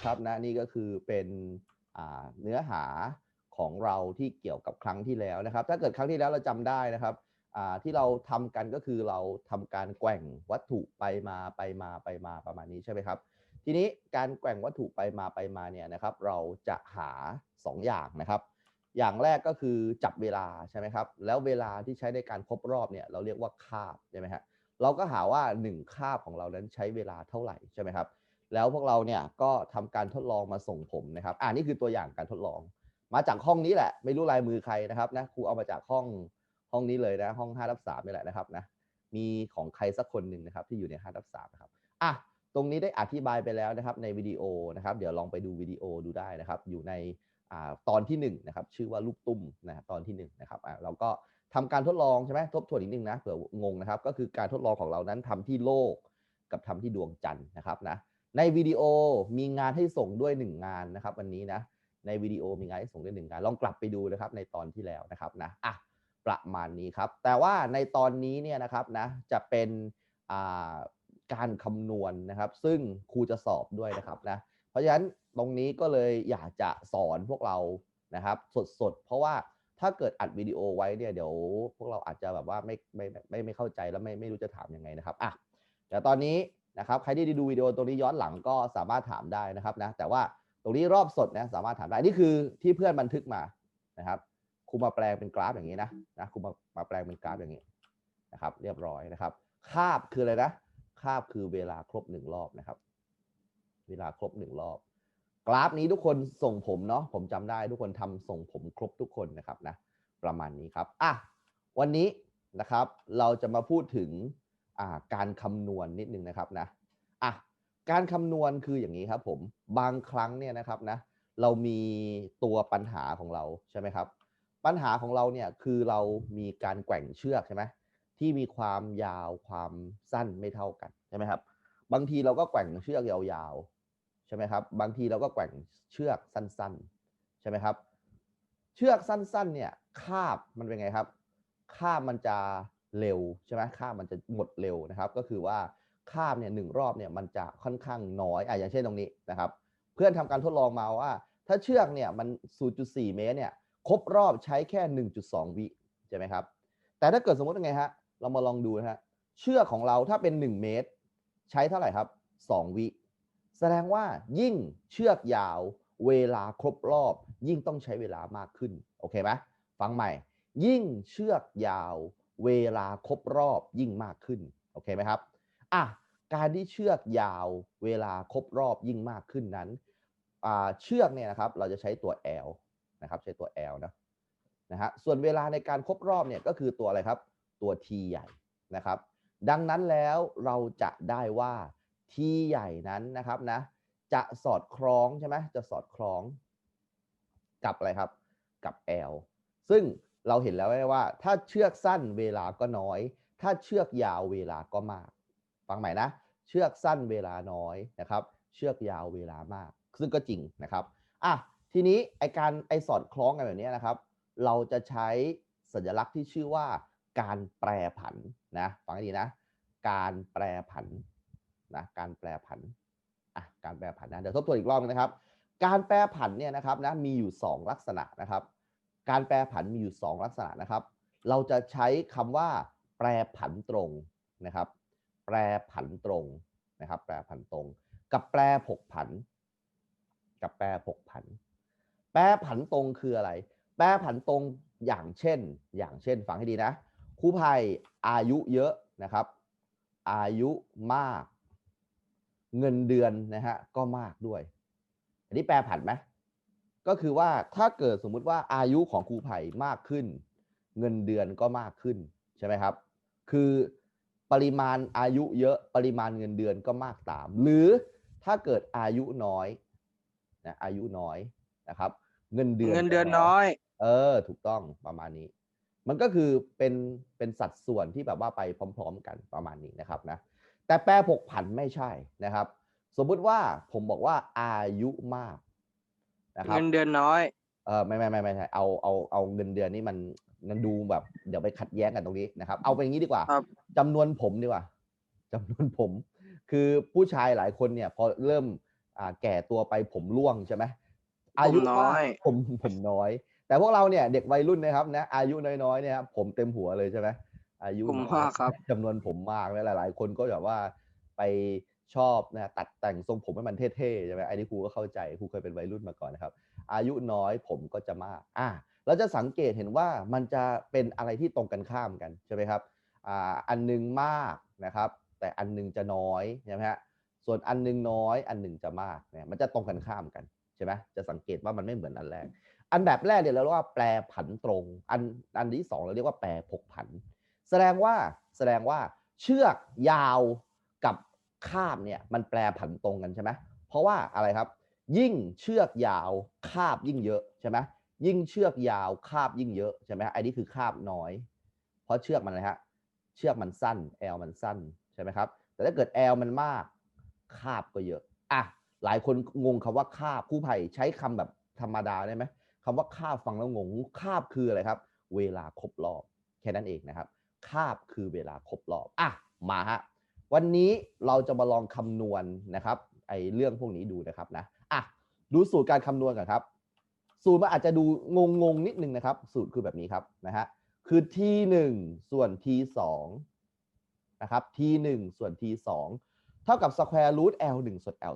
นะครับนะนี่ก็คือเป็นเนื้อหาของเราที่เกี่ยวกับครั้งที่แล้วนะครับ ถ้าเกิดครั้งที่แล้วเราจำได้นะครับที่เราทำกันก็คือเราทำการแกว่งวัตถุไปมาไปมาไปมาประมาณนี้ใช่ไหมครับ ทีนี้การแกว่งวัตถุไปมาไปมาเนี่ยนะครับ เราจะหา 2 อย่างนะครับ อย่างแรกก็คือจับเวลาใช่ไหมครับ แล้วเวลาที่ใช้ในการครบรอบเนี่ยเราเรียกว่าคาบใช่ไหมฮะเราก็หาว่า 1 คาบของเรานั้นใช้เวลาเท่าไหร่ใช่ไหมครับ แล้วพวกเราเนี่ยก็ทำการทดลองมาส่งผมนะครับ อ่านี่คือตัวอย่างการทดลอง มาจากห้องนี้แหละ ไม่รู้ลายมือใครนะครับนะครูเอามาจากห้องห้องนี้เลยนะ ห้อง5ทับ3นี่แหละนะครับนะมีของใครสักคนหนึ่งนะครับ ที่อยู่ใน5ทับ3นะครับอะตรงนี้ได้อธิบายไปแล้วนะครับในวิดีโอนะครับ เดี๋ยวลองไปดูวิดีโอดูได้นะครับ อยู่ในอ่าตอนที่1นงนะครับชื่อว่าลูกตุ้มนะตอนที่1นะครับอ่าเราก็ทำการทดลองใช่ไหมทบทวนอีกนิดนึงนะเผื่องงนะครับ ก็คือการทดลองของเรานั้นทำที่โลกกับทำที่ดวงจันทร์นะครับนะ ในวิดีโอมีงานให้ส่งด้วย 1 งานนะครับ วันนี้นะในวิดีโอมีงานให้ส่งด้วยหนึ่งงานลองกลับไปดูนะครับ ในตอนที่แล้วนะครับนะอะประมาณนี้ครับ แต่ว่าในตอนนี้เนี่ยนะครับนะจะเป็นการคำนวณนะครับ ซึ่งครูจะสอบด้วยนะครับนะเพราะฉะนั้นตรงนี้ก็เลยอยากจะสอนพวกเรานะครับ สดๆ เพราะว่าถ้าเกิดอัดวิดีโอไว้เนี่ยเดี๋ยวพวกเราอาจจะแบบว่าไม่ไม่ไม่ไม่เข้าใจแล้วไม่ไม่รู้จะถามยังไงนะครับอะเดี๋ยวตอนนี้ นะครับใครที่ได้ดูวิดีโอตรงนี้ย้อนหลังก็สามารถถามได้นะครับนะแต่ว่าตรงนี้รอบสดนะสามารถถามได้นี่คือที่เพื่อนบันทึกมานะครับครูมาแปลงเป็นกราฟอย่างนี้นะนะครูมามาแปลงเป็นกราฟอย่างนี้นะครับ เรียบร้อยนะครับ คาบคืออะไรนะ คาบคือเวลาครบหนึ่งรอบนะครับ เวลาครบหนึ่งรอบ กราฟนี้ทุกคนส่งผมเนาะผมจำได้ทุกคนทำส่งผมครบทุกคนนะครับนะประมาณนี้ครับอะวันนี้นะครับ เราจะมาพูดถึง การคำนวณนิดนึงนะครับนะอะการคำนวณคืออย่างนี้ครับผมบางครั้งเนี่ยนะครับนะเรามีตัวปัญหาของเราใช่ไหมครับ ปัญหาของเราเนี่ยคือเรามีการแกว่งเชือกใช่ไหมที่มีความยาวความสั้นไม่เท่ากันใช่ไหมครับ บางทีเราก็แกว่งเชือกยาวๆใช่ไหมครับ บางทีเราก็แกว่งเชือกสั้นๆใช่ไหมครับ เชือกสั้นๆเนี่ยคาบมันเป็นไงครับคาบมันจะ เร็วใช่ไหมคามันจะหมดเร็วนะครับ ก็คือว่าคาเนี่ยหนึ่งรอบเนี่ยมันจะค่อนข้างน้อยอะอย่างเช่นตรงนี้นะครับ เพื่อนทำการทดลองมาว่า ถ้าเชือกเนี่ยมัน 0.4 เมตรเนี่ยครบรอบใช้แค่ 1.2 วิใช่ไหมครับ แต่ถ้าเกิดสมมติยังไงฮะเรามาลองดูนะฮะเชือกของเราถ้าเป็น 1 เมตร ใช้เท่าไหร่ครับ 2 วิ แสดงว่ายิ่งเชือกยาวเวลาครบรอบ ยิ่งต้องใช้เวลามากขึ้น โอเคไหมฟังใหม่ ยิ่งเชือกยาว เวลาครบรอบยิ่งมากขึ้นโอเคไหมครับอะการที่เชือกยาวเวลาครบรอบยิ่งมากขึ้นนั้นเชือกเนี่ยนะครับเราจะใช้ตัว L นะครับใช้ตัว L นะนะฮะส่วนเวลาในการครบรอบเนี่ยก็คือตัวอะไรครับตัว T ใหญ่นะครับ ดังนั้นแล้วเราจะได้ว่า T ใหญ่นั้นนะครับนะจะสอดคล้องใช่ไหมจะสอดคล้องกับอะไรครับกับ L ซึ่ง เราเห็นแล้วว่า ถ้าเชือกสั้นเวลาก็น้อย ถ้าเชือกยาวเวลาก็มาก ฟังใหม่นะ เชือกสั้นเวลาน้อยนะครับ เชือกยาวเวลามาก ซึ่งก็จริงนะครับอะทีนี้ไอการไอสอดคล้องกันแบบนี้นะครับ เราจะใช้สัญลักษณ์ที่ชื่อว่า การแปรผันนะฟังให้ดีนะ การแปรผันนะการแปรผันอะการแปรผันนะเดี๋ยวทบทวนอีกรอบนึงนะครับ การแปรผันเนี่ยนะครับนะมีอยู่ 2 ลักษณะนะครับ การแปรผันมีอยู่ 2 ลักษณะนะครับ เราจะใช้คำว่า แปรผันตรงนะครับ แปรผันตรงนะครับ แปรผันตรง กับแปรผกผัน กับแปรผกผัน แปรผันตรงคืออะไร แปรผันตรงอย่างเช่น อย่างเช่นฟังให้ดีนะครูภัยอายุเยอะนะครับ อายุมาก เงินเดือนนะฮะก็มากด้วย อันนี้แปรผันไหม ก็คือว่าถ้าเกิดสมมุติว่าอายุของครูไผ่มากขึ้น เงินเดือนก็มากขึ้นใช่ไหมครับ คือปริมาณอายุเยอะปริมาณเงินเดือนก็มากตาม หรือถ้าเกิดอายุน้อยนะอายุน้อยนะครับ เงินเดือนเงินเดือนก็น้อย เออ ถูกต้องประมาณนี้ มันก็คือเป็นเป็นสัดส่วนที่แบบว่าไปพร้อม ๆ กันประมาณนี้นะครับนะแต่แปรผกผันไม่ใช่นะครับ สมมุติว่าผมบอกว่าอายุมาก นะครับเงินเดือนน้อย เออไม่ไม่ไม่ไม่ใช่เอาเอาเอาเงินเดือนนี่มันมันดูแบบ เดี๋ยวไปขัดแย้งกันตรงนี้นะครับ เอาเป็นอย่างนี้ดีกว่าครับจำนวนผมดีกว่าจำนวนผม คือผู้ชายหลายคนเนี่ย พอเริ่มอ่าแก่ตัวไปผมร่วงใช่ไหมอายุผมน้อย มากผมผมน้อย แต่พวกเราเนี่ยเด็กวัยรุ่นนะครับนะอายุน้อยๆเนี่ยครับผมเต็มหัวเลยใช่ไหมอายุผมน้อย มากครับ จำนวนผมมากและหลาย ๆ คนก็แบบว่าไป ชอบนะตัดแต่งทรงผมให้มันเท่ๆใช่ไหมไอ้นี่ครูก็เข้าใจครูเคยเป็นวัยรุ่นมาก่อนนะครับ อายุน้อยผมก็จะมากอะเราจะสังเกตเห็นว่ามันจะเป็นอะไรที่ตรงกันข้ามกันใช่ไหมครับอ่าอันหนึงมากนะครับ แต่อันหนึงจะน้อยใช่ไหมฮะส่วนอันหนึงน้อยอันหนึ่งจะมากเนี่ยมันจะตรงกันข้ามกันใช่ไหมจะสังเกตว่ามันไม่เหมือนอันแรก อันแบบแรกเนี่ยเราเรียกว่าแปรผันตรง อันอันที่สองเราเรียกว่าแปรผกผัน แสดงว่าแสดงว่าเชือกยาว คาบเนี่ยมันแปรผันตรงกันใช่ไหมเพราะว่าอะไรครับ ยิ่งเชือกยาวคาบยิ่งเยอะใช่ไหมยิ่งเชือกยาวคาบยิ่งเยอะใช่ไหมไอ้นี่คือคาบน้อย เพราะเชือกมันอะไรฮะเชือกมันสั้นแอลมันสั้นใช่ไหมครับแต่ถ้าเกิดแอลมันมากคาบก็เยอะอะหลายคนงงคำว่าคาบคู่ไผ่ใช้คำแบบธรรมดาได้ไหมคำว่าคาบฟังแล้วงงคาบคืออะไรครับ เวลาครบรอบ แค่นั้นเองนะครับคาบคือเวลาครบรอบอะมาฮะ วันนี้เราจะมาลองคำนวณนะครับไอ้เรื่องพวกนี้ดูนะครับนะอะดูสูตรการคำนวณกันครับ สูตรมันอาจจะดูงงงๆนิดนึงนะครับ สูตรคือแบบนี้ครับนะฮะคือ t 1ส่วน t 2นะครับ t 1ส่วน t 2เท่ากับ square root l 1ส่วน l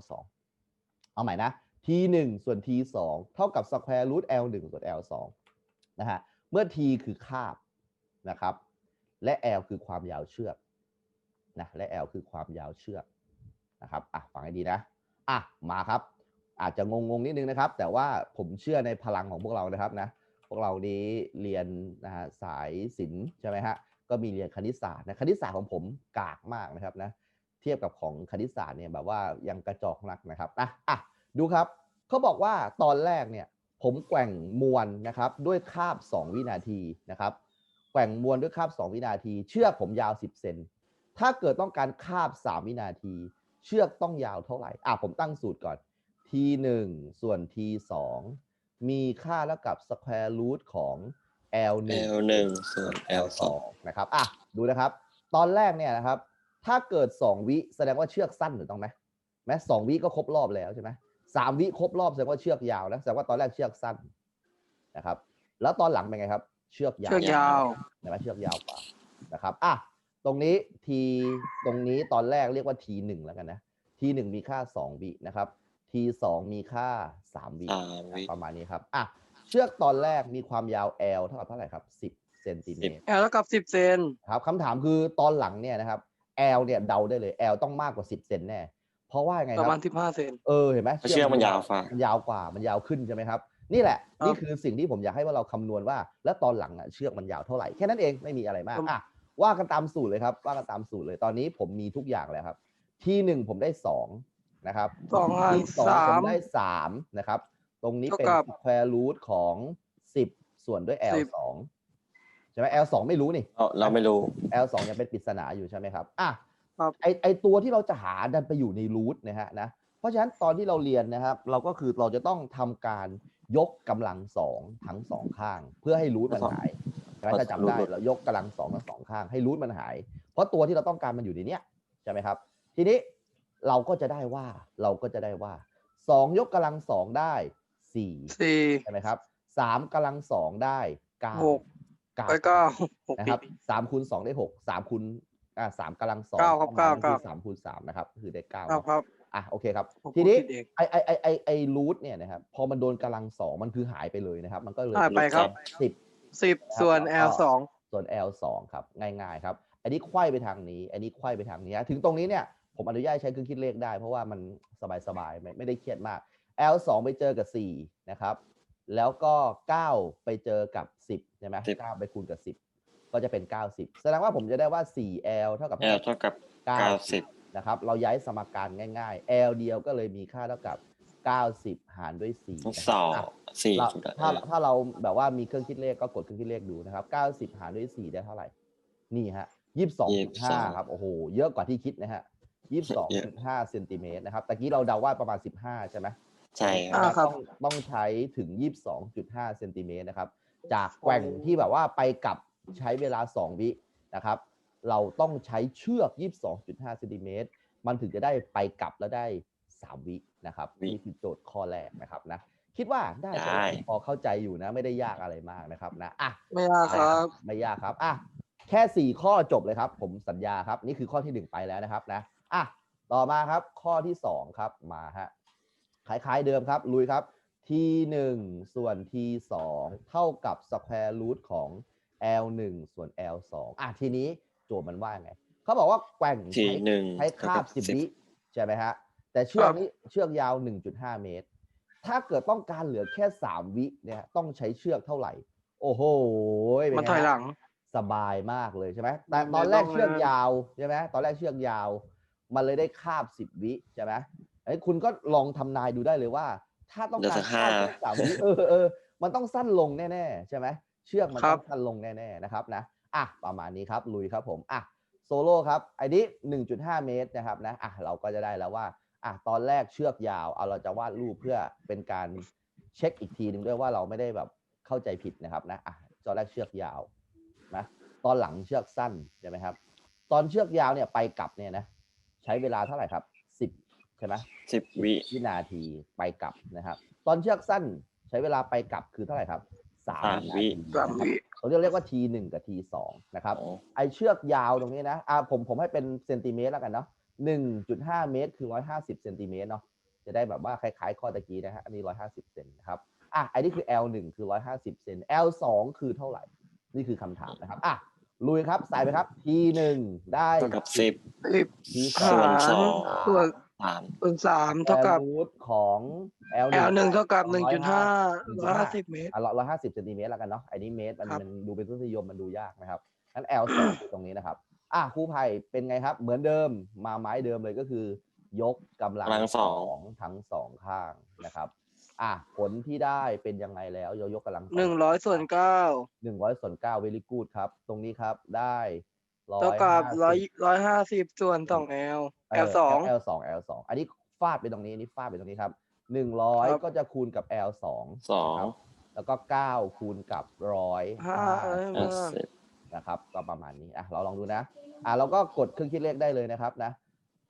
2เอาใหม่นะ t 1ส่วน t 2เท่ากับ square root l 1ส่วน l 2นะฮะเมื่อ t คือคาบนะครับ และ L คือความยาวเชือก นะและ L คือความยาวเชือกนะครับอะฟังให้ดีนะอะมาครับ อาจจะงงๆนิดนึงนะครับ แต่ว่าผมเชื่อในพลังของพวกเรานะครับนะพวกเรานี้เรียนนะฮะสายศิลป์ใช่ไหมฮะก็มีเรียนคณิตศาสตร์นะคณิตศาสตร์ของผมกากมากนะครับนะเทียบกับของคณิตศาสตร์เนี่ยแบบว่ายังกระจอกนักนะครับอะอะดูครับเขาบอกว่าตอนแรกเนี่ยผมแกว่งมวลนะครับด้วยคาบ 2 วินาทีนะครับแกว่งมวลด้วยคาบ 2 วินาที เชือกผมยาว 10 เซน ถ้าเกิดต้องการคาบ 3 วินาที เชือกต้องยาวเท่าไหร่ อะผมตั้งสูตรก่อน t 1 ส่วน t 2 มีค่าเท่ากับ square root ของ l 1 L หนึ่งส่วน L สองนะครับ อะ ดูนะครับ ตอนแรกเนี่ยนะครับ ถ้าเกิด 2 วิแสดงว่าเชือกสั้นถูกต้องไหมแม้สองวิก็ครบรอบแล้วใช่ไหมสามวิครบรอบแสดงว่าเชือกยาวนะแสดงว่าตอนแรกเชือกสั้นนะครับ แล้วตอนหลังเป็นไงครับ เชือกยาวเชือกยาวเห็นไหมเชือกยาวกว่านะครับ อะ ตรงนี้ทีตรงนี้ตอนแรกเรียกว่าทีหนึ่งแล้วกันนะทีหนึ่งมีค่าสองวินะครับทีสองมีค่าสามวิสามวิ ประมาณนี้ครับอะเชือกตอนแรกมีความยาว L เท่ากับเท่าไหร่ครับสิบเซนติเมตร แอลเท่ากับสิบเซนครับคำถามคือตอนหลังเนี่ยนะครับ L เนี่ยเดาได้เลย L ต้องมากกว่าสิบเซนแน่ เพราะว่าไงคประรัมาณบสิบห้าเซน เออเห็นไหมเพราะเชือกมันยาวฟ้ามั นยาวกว่ามันยาวขึ้นใช่ไหมครับ นี่แหละ ครับนี่คือสิ่งที่ผมอยากให้ว่าเราคำนวณว่า แล้วตอนหลังอะเชือกมันยาวเท่าไหร่แค่นั้นเองไม่มีอะไรมากครับอะ ว่ากันตามสูตรเลยครับว่ากันตามสูตรเลยตอนนี้ผมมีทุกอย่างแล้วครับ ที่หนึ่งผมได้สองนะครับสองหารที่สองสาผมมได้สามนะครับ ตรงนี้เป็น เท่ากับ square root ของสิบส่วนด้วย L สิบ สองใช่ไหม L สองไม่รู้นี่ เราเราไม่รู้ L สองยังเป็นปริศนาอยู่ใช่ไหมครับ อะครับ ไอไอตัวที่เราจะหาดันไปอยู่ในรูทนะฮะนะ เพราะฉะนั้นตอนที่เราเรียนนะครับ เราก็คือเราจะต้องทำการยกกำลังสองทั้งสองข้าง เพื่อให้รูทมันหายใช่ไหม ถ้าจำได้เรายกกำลังสองทั้งสองข้าง ให้รูทมันหาย เพราะตัวที่เราต้องการมันอยู่ในเนี้ยใช่ไหมครับ ทีนี้เราก็จะได้ว่าเราก็จะได้ว่าสองยกกำลังสองได้สี่สี่ใช่ไหมครับสามกำลังสองได้เก้าหกเก้าไปเก้าหกนะครับสามคูณสองได้หกสามคูณอ่าสามกำลังสองเก้าครับมเก้าคือเก้าสามคูณสามนะครับ คือได้เก้าครับเนาะครับอะโอเคครับผมทีนี้พูดผิดเองไอไอไอไอไอรูทเนี่ยนะครับพอมันโดนกำลังสองมันคือหายไปเลยนะครับ มันก็เลยหายไปครับสิบ สิบส่วนแล้ว L ก็สองส่วน L สองครับง่ายๆครับอันนี้ไขว้ไปทางนี้ อันนี้ไขว้ไปทางนี้ถึงตรงนี้เนี่ยผมอนุญาตใช้เครื่องคิดเลขได้ เพราะว่ามันสบายๆไม่ไม่ได้เครียดมาก L สองไปเจอกับสี่นะครับแล้วก็เก้าไปเจอกับสิบใช่ไหมสิบเก้าไปคูณกับสิบก็จะเป็นเก้าสิบแสดงว่าผมจะได้ว่าสี่ L เท่ากับ L เท่ากับเก้าเก้าสิบนะครับเราย้ายสมการง่าย ๆ L เดียวก็เลยมีค่าเท่ากับ 90 หารด้วย4นะคสรัอบงอะสี่เราจุดถ้าถ้าเราแบบว่ามีเครื่องคิดเลขก็กดเครื่องคิดเลขดูนะครับ90 หารด้วย4ได้เท่าไหร่ นี่ฮะ22.5ครับโอ้โหเยอะกว่าที่คิดนะฮะ22.5เซนติเมตรนะครับตะกี้เราเดาว่าประมาณ 15 ใช่ไหมใช่คอ่ารับครับต้องต้องใช้ถึง 22.5เซนติเมตรนะครับ จากแกว่งที่แบบว่าไปกลับใช้เวลา 2 วินะครับ เราต้องใช้เชือก 22.5เซนติเมตรมันถึงจะได้ไปกลับแล้วได้ 3 วิ นะครับวินี่คือโจทย์ข้อแรกนะครับนะคิดว่าได้ได้พอเข้าใจอยู่นะ ไม่ได้ยากอะไรมากนะครับนะอะไม่ยากครับ ไม่ยากครับอะแค่สี่ข้อจบเลยครับ ผมสัญญาครับ นี่คือข้อที่หนึ่งไปแล้วนะครับนะอะต่อมาครับ ข้อที่สองครับมาฮะคล้ายๆเดิมครับ ลุยครับ t หนึ่งส่วน t สองเท่ากับ square root ของ l หนึ่งส่วน l สองอะทีนี้โจทย์มันว่าไงเขาบอกว่าแกว่งทีใช้หนึ่งใช้คาบสิบวิใช่ไหมฮะ แต่เชือกนี้เชือกยาว 1.5 เมตร ถ้าเกิดต้องการเหลือแค่ 3 วิเนี่ยต้องใช้เชือกเท่าไหร่ โอ้โหเป็มันไงถอยฮะหลัง สบายมากเลยใช่ไหมแต่ไม่ตอนแรกต้องเชือกเลยยาวใช่ไหมตอนแรกเชือกยาว มันเลยได้คาบ 10 วิใช่ไหมไอ้ยคุณก็ลองทำนายดูได้เลยว่า ถ้าต้องเหลือการสักคาบห้าแค่สามวิเออเออมันต้องสั้นลงแน่ๆใช่ไหมเชือกมันครัต้อบงสั้นลงแน่ๆนะครับนะอะประมาณนี้ครับลุยครับผมอะโซโล่ครับไอ้นี้1.5 เมตรนะครับนะอะเราก็จะได้แล้วว่า อะตอนแรกเชือกยาวเอาเราจะวาดรูปเพื่อเป็นการเช็คอีกทีหนึ่งด้วยว่าเราไม่ได้แบบเข้าใจผิดนะครับนะอะตอนแรกเชือกยาวนะตอนหลังเชือกสั้นใช่ไหมครับ ตอนเชือกยาวเนี่ยไปกลับเนี่ยนะใช้เวลาเท่าไหร่ครับ10ใช่ไหมสิบวิวินาทีไปกลับนะครับ ตอนเชือกสั้นใช้เวลาไปกลับคือเท่าไหร่ครับสามสามวินาทีสามวิเขาเรียกว่า T หนึ่งกับ T สองนะครับอ๋อไอเชือกยาวตรงนี้นะอ่าผมผมให้เป็นเซนติเมตรแล้วกันเนาะ หนึ่งจุดห้าเมตร คือร้อยห้าสิบเซนติเมตรเนาะจะได้แบบว่าคล้ายๆข้อตะกี้นะฮะอันนี้ร้อยห้าสิบเซนนะครับอะอันนี้คือ L หนึ่งคือร้อยห้าสิบเซน L สองคือเท่าไหร่ นี่คือคำถามนะครับอะลุยครับใส่ไปครับ T หนึ่งได้เท่ากับสิบสิบ T หารสอง ส่วนสามส่วนสามเท่ากับ รูทของ L แอลหนึ่งเท่ากับหนึ่งจุดห้า1.5ร้อยห้าสิบเมตร อะร้อยห้าสิบเซนติเมตรแล้วกันเนาะอันนี้เมตรมันครับ มันดูเป็นทุนนิยมมันดูยากนะครับงั้น L สองตรงนี้นะครับ อะครูไผ่เป็นไงครับ เหมือนเดิมมาไม้เดิมเลยก็คือ ยกกำลังกำลังสอง ทั้งสองข้างนะครับ อะผลที่ได้เป็นยังไงแล้วยกยกกำลังสอหนึ่งร้อยส่วนเก้าหนึ่งร้อยส่วนเก้าเวลิกูดครับ ตรงนี้ครับได้ร้อยเท่ากับร้อยห้าสิบร้อยห้าสิบส่วนสองแอลแอลสอง L สอง L สองอันนี้ฟาดไปตรงนี้อันนี้ฟาดไปตรงนี้ครับหนึ่งร้อยครับก็จะคูณกับ L สองสองแล้วก็เก้าคูณกับร้อยห้าห้าสิบ นะครับ ก็ประมาณนี้อะเราลองดูนะอะเราก็กดเครื่องคิดเลขได้เลยนะครับนะ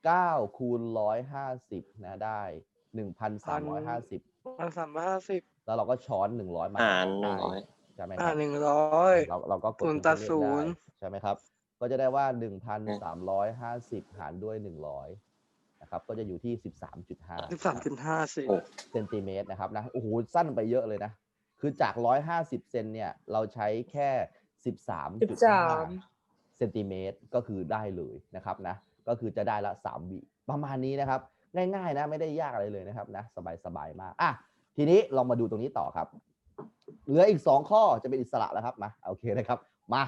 เก้าคูณร้อยห้าสิบนะได้หนึ่งพันสามร้อยห้าสิบพันสามร้อยห้าสิบแล้วเราก็ช้อนหนึ่งร้อยมาหารหนึ่งร้อยใช่ไหมคอ่ารับ หนึ่งร้อย เราเราก็กดศูนย์เครื่องคิตัดศูเลขนย์ได้ใช่ไหมครับ ก็จะได้ว่าหนึ่งพันสามร้อยห้าสิบหารด้วยหนึ่งร้อยนะครับ ก็จะอยู่ที่ สิบสามจุดห้าสิบสามจุดห้าสิบโอ้เซนติเมตรนะครับนะ โอ้โห สั้นไปเยอะเลยนะ คือจากร้อยห้าสิบเซนเนี่ย เราใช้แค่ สิบสามจุดห้า13เซนติเมตรก็คือได้เลยนะครับนะก็คือจะได้ละสามวิประมาณนี้นะครับ ง่ายๆนะไม่ได้ยากอะไรเลยนะครับนะสบายๆมากอะทีนี้ลองมาดูตรงนี้ต่อครับ เหลืออีกสองข้อจะเป็นอิสระแล้วครับมาโอเคนะครับ มา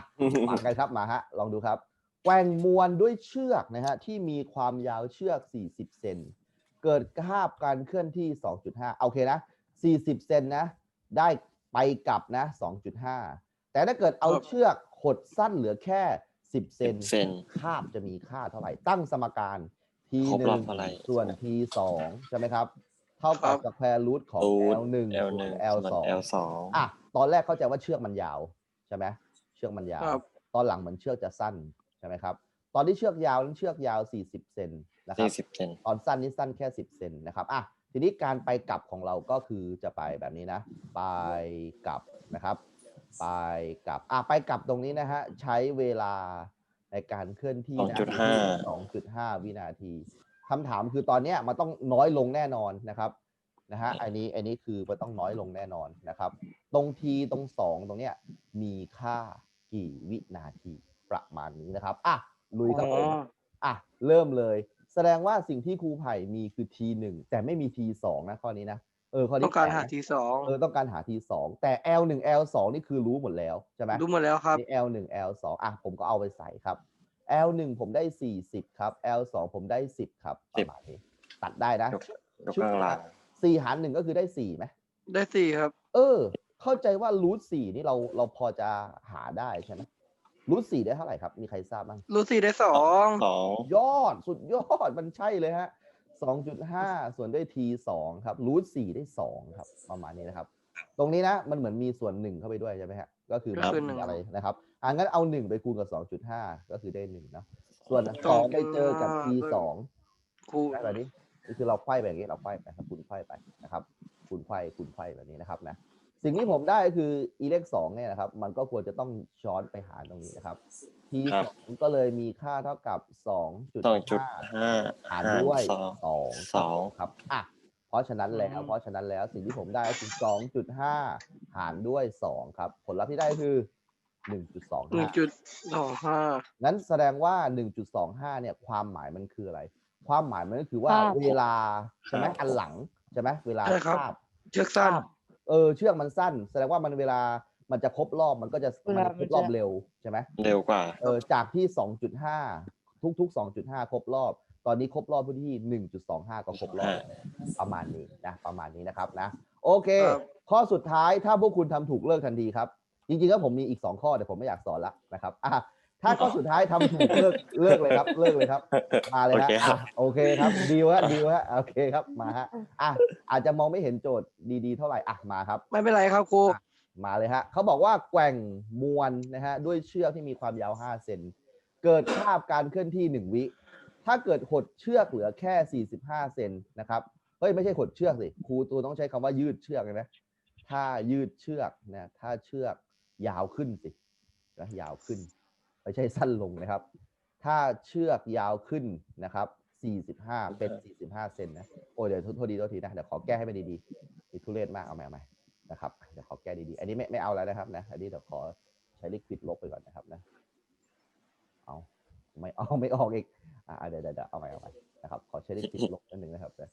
ฟังกันครับมาฮะลองดูครับแกว่งมวลด้วยเชือกนะฮะที่มีความยาวเชือก 40 เซนเกิดคาบการเคลื่อนที่ 2.5 โอเคนะ 40 เซนนะ ได้ไปกลับนะ 2.5 แต่ถ้าเกิดเอาเชือกขดสั้นเหลือแค่ 10 เซน10เซน คาบจะมีค่าเท่าไหร่ ตั้งสมการ t ครบหรอนึ่บงเท่าไหร่ส่วน t สองใช่ไหมครับ เท่ากับสแควร์รูทของ รูท l หนึ่ง L หนึ่ง l ส่วนสอง L สองอะตอนแรกเข้าใจว่าเชือกมันยาวใช่ไหมเชือกมันยาว ครับ ตอนหลังเหมือนเชือกจะสั้นใช่ไหมครับ ตอนที่เชือกยาวนั้นเชือกยาว 40 เซนนะครัสี่บ สิบเซน ตอนสั้นนี่สั้นแค่ 10 เซนนะครับ อะ ทีนี้การไปกลับของเราก็คือจะไปแบบนี้นะ ไปกลับนะครับ ไปกลับอะไปกลับตรงนี้นะฮะ ใช้เวลาในการเคลื่อนที่นะ2.5 2.5วินาทีคำถามคือตอนเนี้ยมันต้องน้อยลงแน่นอนนะครับนะฮะอันนี้อันนี้คือมันต้องน้อยลงแน่นอนนะครับ ตรงทีตรงสองตรงเนี้ยมีค่ากี่วินาทีประมาณนี้นะครับอะลุยครับผมอะเริ่มเลย แสดงว่าสิ่งที่ครูไผ่มีคือ T หนึ่งแต่ไม่มี T สองนะข้อนี้นะ เออข้อนี้ต้องการแปลหานะทีสองเออต้องการหา T สองแต่ L หนึ่ง L สองนี่คือรู้หมดแล้วใช่ไหมดูหมดแล้วครับมี L หนึ่ง L สองอะผมก็เอาไปใส่ครับ L หนึ่งผมได้สี่สิบครับ L สองผมได้สิบครับประมาณนี้ตัดได้นะยกยกกำลังสี่หารหนึ่งก็คือได้สี่ไหมได้สี่ครับ เออ เข้าใจว่ารูทสี่นี่เราเราพอจะหาได้ใช่ไหมรูทสี่ได้เท่าไหร่ครับ มีใครทราบบ้างรูสี่ได้สองสองยอดสุดยอดมันใช่เลยฮะ สองจุดห้าส่วนด้วย t สองครับรูทสี่ได้สองครับ ประมาณนี้นะครับ ตรงนี้นะ มันเหมือนมีส่วนหนึ่งเข้าไปด้วยใช่ไหมฮะก็คือก็คือมันหนึ่มีงอะไรนะครับอ่างั้นเอาหนึ่งไปคูณกับสองจุดห้าก็คือได้หนึ่งเนาะส่วนสองไปเจอกับ t สองครูได้แบบนี้นี่คือเราไขว้ไปอย่างนี้เราไขว้ไปครับคุณไขว้ไปนะครับคุณไขว้คุณไขว้แบบนี้นะครับนะสิ่งที่ผมได้คืออีเลขสองเนี่ยนะครับ มันก็ควรจะต้องช้อนไปหารตรงนี้นะครับ ทีครับสองก็เลยมีค่าเท่ากับสองจุดสองจุดห้าห้าหารหารด้วยสองสองสองครับอะเพราะฉะนั้นแล้วอืมเพราะฉะนั้นแล้วสิ่งที่ผมได้ก็คือสองจุดห้าหารด้วยสองครับ ผลลัพธ์ที่ได้คือหนึ่งจุดสองหนึ่ห้างจุดสองห้างั้นแสดงว่า1.25เนี่ยความหมายมันคืออะไร ความหมายมันก็คือว่าคาบเวลาใช่ไหมอันหลังใช่ไหมเวลาใช่ครับคาบเชือกสั้น เออเชือกมันสั้น แสดงว่ามันเวลา มันจะครบรอบมันก็จะเวลามันจะครบรอบมันจะเร็วใช่ไหมเร็วกว่าเออจากที่2.5ทุกๆ2.5ครบรอบ ตอนนี้ครบรอบที่1.25ก็ครบรอบประมาณนี้นะประมาณนี้นะครับนะ โอเคครับข้อสุดท้ายถ้าพวกคุณทำถูกเลิกทันทีครับ จริงๆแล้วผมมีอีกสองข้อแต่ผมไม่อยากสอนละนะครับอะถ้าข้อสุดท้ายทำถูกเลิกเลิกเลยครับเลิกเลยครับ มาเลยฮะโอเคครับอะโอเคครับดีวะดีวะโอเคครับมาฮะอะอาจจะมองไม่เห็นโจทย์ดีๆ เท่าไหร่อะมาครับ ไม่เป็นไรครับครู มาเลยฮะเขาบอกว่าแกว่งมวลนะฮะด้วยเชือกที่มีความยาว 5 เซนเกิดภาพการเคลื่อนที่ 1 วิ ถ้าเกิดหดเชือกเหลือแค่ 45 เซนนะครับเฮ้ยไม่ใช่หดเชือกสิครูตัวต้องใช้คำว่ายืดเชือกเลยนะถ้ายืดเชือกนะถ้าเชือกยาวขึ้นสินะยาวขึ้นไม่ใช่สั้นลงนะครับ ถ้าเชือกยาวขึ้นนะครับ 45 เป็น 45 เซนนะ โอ้เดี๋ยวโทษดีโทษทีนะ เดี๋ยวขอแก้ให้มันดีๆทุเรศมากเอาใหม่เอาใหม่ นะครับเดี๋ยวขอแก้ดีๆ อันนี้ไม่ไม่เอาแล้วนะครับนะ อันนี้เดี๋ยวขอใช้ลิควิดลบไปก่อนนะครับนะ เอาไม่เอาไม่ออกอีก อ่าเดี๋ยวเดี๋ยวเอาใหม่เอาใหม่นะครับ ขอใช้ลิควิดลบนิดนึงนะครับนะ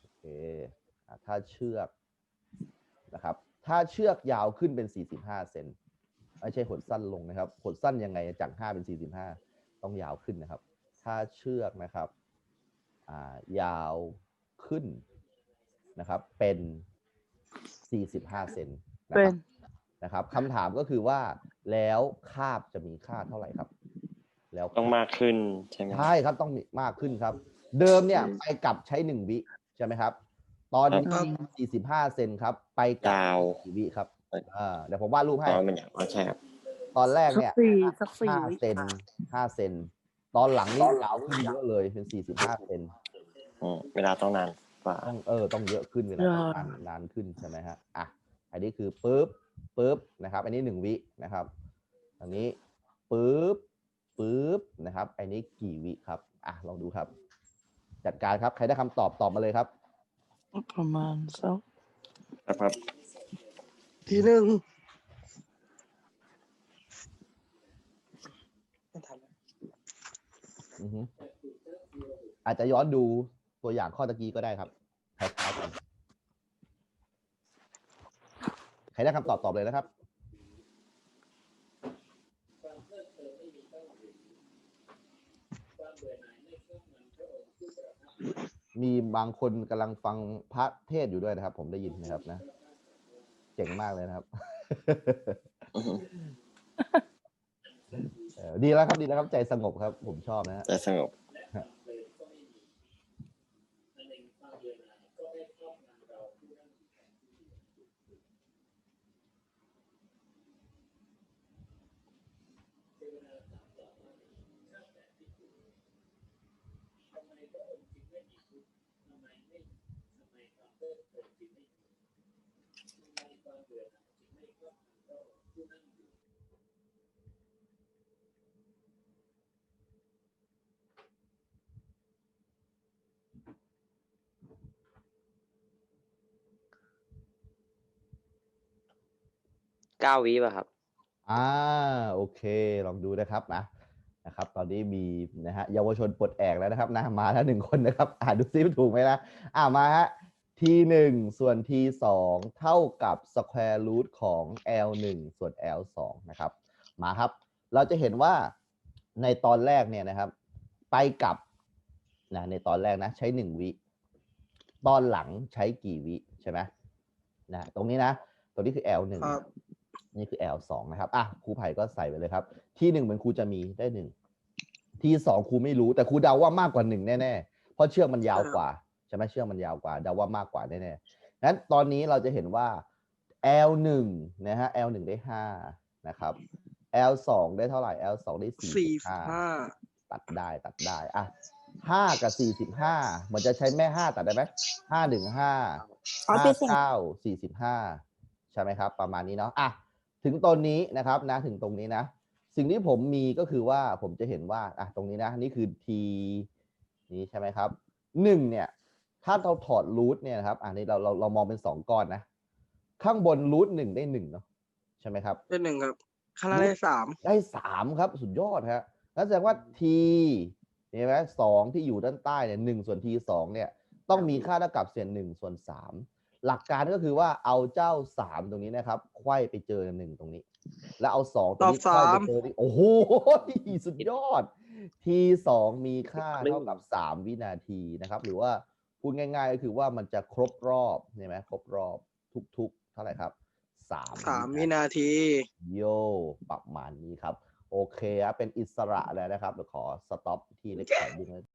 โอเคถ้าเชือกนะครับ ถ้าเชือกยาวขึ้นเป็น 45 เซนไม่ใช่หดสั้นลงนะครับ หดสั้นยังไงจาก 5 เป็น 45 ต้องยาวขึ้นนะครับ ถ้าเชือกนะครับอ่ายาวขึ้นนะครับ เป็น 45 เซนนะเป็คนรับนะครับคำถามก็คือว่าแล้วคาบจะมีค่าเท่าไหร่ครับ แล้วต้องมากขึ้นใช่ไหมใช่ครับต้องมีมากขึ้นครับ เดิมเนี่ยไปกลับใช้หนึ่งวิใช่ไหมครับ ตอนนี้ครับ45 เซนครับ ไปกลับยาวกี่วิครับอ่าเดี๋ยวผมวาดรูปให้ตอนมันอย่างว่าใช่ครับตอนแรกสักเนี่ยสี่สักสี่ห้าวิเซนห้าเซนตอนหลังนี่ยาวขึ้นเยอะเลยเป็น45เซนอืมเวลาต้องนาน กว่าต้องเออต้องเยอะขึ้นเวลานานนานขึ้นใช่ไหมฮะอะอันนี้คือปุ๊บปุ๊บนะครับ อันนี้หนึ่งวินะครับ อันนี้ปุ๊บปุ๊บนะครับ อันนี้กี่วิครับ อะลองดูครับ จัดการครับ ใครได้คำตอบตอบมาเลยครับ ประมาณสักนะครับทีหนึ่งไม่ทันแล้วอือฮึอาจจะย้อนดู ตัวอย่างข้อตะกี้ก็ได้ครับคล้ายๆกันใครได้คำตอบตอบเลยนะครับ มีบางคนกำลังฟังพระเทศน์อยู่ด้วยนะครับ ผมได้ยินนะครับนะ เจ๋งมากเลยนะครับอือฮึเออดีแล้วครับดีแล้วครับใจสงบครับ ผมชอบนะฮะใจสงบ เก้าวิป่ะครับ อ่าโอเค ลองดูนะครับนะนะครับ ตอนนี้มีนะฮะเยาวชนปลดแอกแล้วนะครับนะมาแล้วหนึ่งคนนะครับ อ่าดูซิว่าถูกไหมนะอ่ามาฮะ t หนึ่งส่วน t สองเท่ากับ square root ของ l หนึ่งส่วน l สองนะครับ มาครับ เราจะเห็นว่าในตอนแรกเนี่ยนะครับ ไปกลับนะในตอนแรกนะใช้หนึ่งวิตอนหลังใช้กี่วิใช่ไหมนะตรงนี้นะตรงนี้คือ l หนึ่งครับ นี่คือ L สองนะครับ อะครูไผ่ก็ใส่ไปเลยครับ ที่หนึ่งเหมือนครูจะมีได้หนึ่ง ที่สองครูไม่รู้แต่ครูเดาว่ามากกว่าหนึ่งแน่ๆ เพราะเชือกมันยาวกว่าใช่ไหมเชือกมันยาวกว่าเดาว่ามากกว่าแน่ๆงั้นตอนนี้เราจะเห็นว่า L หนึ่งนะฮะ L หนึ่งได้ห้านะครับ L สองได้เท่าไหร่ L สองได้สี่สี่ห้าห้าตัดได้ตัดได้ อะห้ากับสี่สิบห้ามันจะใช้แม่ห้าตัดได้ไหมห้าหนึ่งห้าเอาห้าไปสิเก้าสี่สิบห้าใช่ไหมครับ ประมาณนี้เนาะอะ ถึงตรงนี้นะครับนะถึงตรงนี้นะ สิ่งที่ผมมีก็คือว่าผมจะเห็นว่าอะตรงนี้นะนี่คือ t นี้ใช่ไหมครับหนึ่งเนี่ยถ้าเราถอดรูทเนี่ยนะครับอันนี้เราเราเรามองเป็นสองก้อนนะ ข้างบนรูทหนึ่งได้หนึ่งเนาะใช่ไหมครับ ได้หนึ่งครับข้างล่างได้สามได้สามครับสุดยอดฮะนั่นแสดงว่า t เห็นไหมสองที่อยู่ด้านใต้เนี่ยหนึ่งส่วน t สองเนี่ยต้องมีค่าเท่ากับเศษหนึ่งส่วนสาม หลักการก็คือว่าเอาเจ้าสามตรงนี้นะครับไขว้ไปเจอหนึ่งตรงนี้ แล้วเอาสองตรงนี้ไขว้ไปเจอที่โอ้โหสุดยอด t สองมีค่าเท่ากับสามวินาทีนะครับ หรือว่าพูดง่าย ๆ ก็คือว่ามันจะครบรอบใช่ไหมครบรอบทุกๆ เท่าไหร่ครับสามสามวินาที โยประมาณนี้ครับ โอเคครับเป็นอิสระแล้วนะครับเดี๋ยวขอสต็อปที่เล็กขอดึง